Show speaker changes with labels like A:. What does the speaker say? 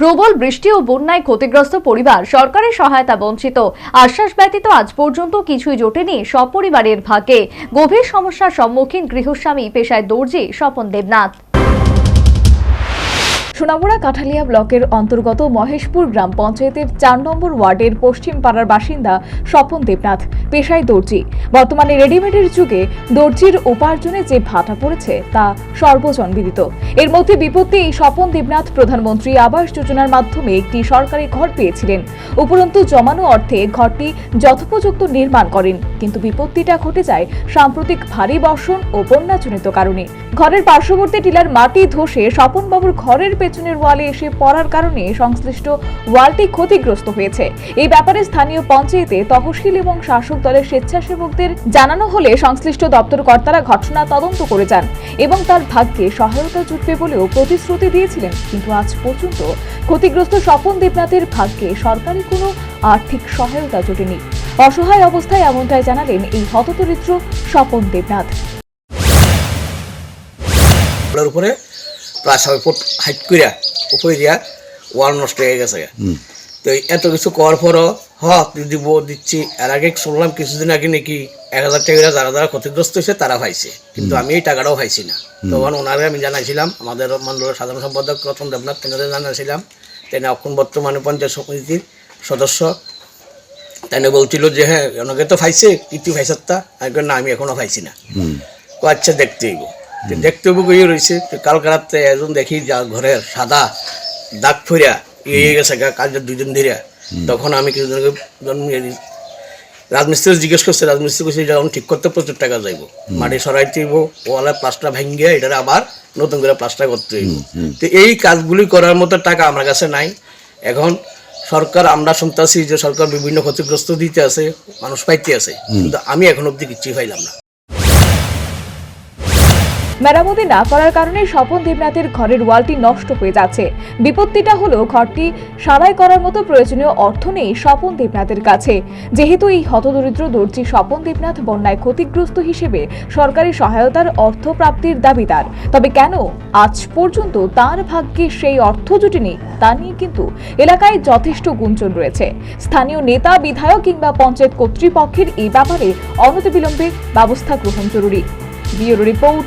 A: প্রবল বৃষ্টি ও বন্যায় ক্ষতিগ্রস্ত পরিবার সরকারের সহায়তা বঞ্চিত। আশ্বাস ব্যতীত আজ পর্যন্ত কিছুই জোটেনি সপরিবারের ভাগে। গভীর সমস্যার সম্মুখীন গৃহস্বামী পেশায় দর্জি স্বপন দেবনাথ। সোনামুড়া কাঠালিয়া ব্লকের অন্তর্গত মহেশপুর গ্রাম পঞ্চায়েতের চার নম্বর ওয়ার্ডের পশ্চিম পাড়ার বাসিন্দা স্বপন দেবনাথ পেশায় দর্জি। বর্তমানে রেডিমেডের যুগে দর্জির উপার্জনে যে ভাটা পড়েছে তা সর্বজনবিদিত। এর মধ্যে বিপত্তি এই স্বপন দেবনাথ প্রধানমন্ত্রী আবাস যোজনার মাধ্যমে একটি সরকারি ঘর পেয়েছিলেন। উপরন্তু জমানো অর্থে ঘরটি যথোপযুক্ত নির্মাণ করেন, কিন্তু বিপত্তিটা ঘটে যায় সাম্প্রতিক ভারী বর্ষণ ও বন্যাজনিত কারণে। ঘরের পার্শ্ববর্তী টিলার মাটি ধসে স্বপনবাবুর ঘরের পেছনের ওয়ালে এসে পড়ার কারণে সংশ্লিষ্ট ওয়ালটি ক্ষতিগ্রস্ত হয়েছে। এই ব্যাপারে স্থানীয় পঞ্চায়েতে তহসিল এবং শাসক দলের স্বেচ্ছাসেবকদের জানানো হলে সংশ্লিষ্ট দপ্তর কর্তারা ঘটনা তদন্ত করে যান এবং তার ভাগ্যে সহায়তা জুটবে বলেও প্রতিশ্রুতি দিয়েছিলেন। কিন্তু আজ পর্যন্ত ক্ষতিগ্রস্ত স্বপন দেবনাথের ভাগ্যে সরকারি কোনো আর্থিক সহায়তা জোটেনি। অসহায় অবস্থায় এমনটাই জানালেন এই হতদরিদ্র স্বপন দেবনাথ।
B: উপরে প্রায় ছয় ফুট হাইট করিয়া উপরে দিয়া ওয়াল নষ্ট হয়ে গেছে তো এত কিছু করার পরও হ দিব দিচ্ছি। এর আগে শুনলাম কিছুদিন আগে নাকি এক হাজার টাকা যারা যারা ক্ষতিগ্রস্ত হয়েছে তারা পাইছে। কিন্তু আমি এই টাকাটাও পাইছি না। তখন ওনারে আমি জানাইছিলাম আমাদের মন্ডলের সাধারণ সম্পাদক রতন দেবনাথ তেনারে জানাইছিলাম তিনি এখন বর্তমানে পঞ্চায়েত সমিতির সদস্য। তাই বলছিল যে হ্যাঁ ওনাকে তো পাইছে কীর্তি পাইছে তা আমি না আমি এখনও পাইছি না। ও আচ্ছা দেখতে হইব। তো দেখতে গিয়ে রয়েছে। কালকে রাত্রে একজন দেখি যা ঘরের সাদা দাগ ফিরিয়া ইয়ে গেছে কাজের দুই দিন ধরে তখন আমি এই রাজমিস্ত্রি জিজ্ঞেস করছে রাজমিস্ত্রি কইছে যখন ঠিক করতে প্রচুর টাকা যাইব। মাটি সরাইতে হইব ওয়ালে প্লাস্টার ভেঙে এটা আবার নতুন করে প্লাস্টার করতে হইব। তো এই কাজগুলি করার মতো টাকা আমার কাছে নাই। এখন সরকার আমরা শুনতেছি যে সরকার বিভিন্ন ক্ষতিগ্রস্ত দিতে আছে মানুষ পাইতে আছে। কিন্তু আমি এখন অব্দি কিছুই পাইলাম না।
A: মেরামতি না করার কারণে স্বপন দেবনাথের ঘরের ওয়ালটি নষ্ট হয়ে যাচ্ছে। বিপত্তিটা হলো ঘরটি সারাই করার মতো প্রয়োজনীয় অর্থ নেই স্বপন দেবনাথের কাছে। যেহেতু এই হতদরিদ্র দর্জি স্বপন দেবনাথ বন্যায় ক্ষতিগ্রস্ত হিসেবে সরকারি সহায়তার অর্থ প্রাপ্তির দাবিদার। তবে কেন? আজ পর্যন্ত তার ভাগ্যে সেই অর্থ জুটেনি তা নিয়ে কিন্তু এলাকায় যথেষ্ট গুঞ্জন রয়েছে। স্থানীয় নেতা, বিধায়ক কিংবা পঞ্চায়েত কর্তৃপক্ষের এই ব্যাপারে অনতিবিলম্বে ব্যবস্থা গ্রহণ জরুরি। Bureau report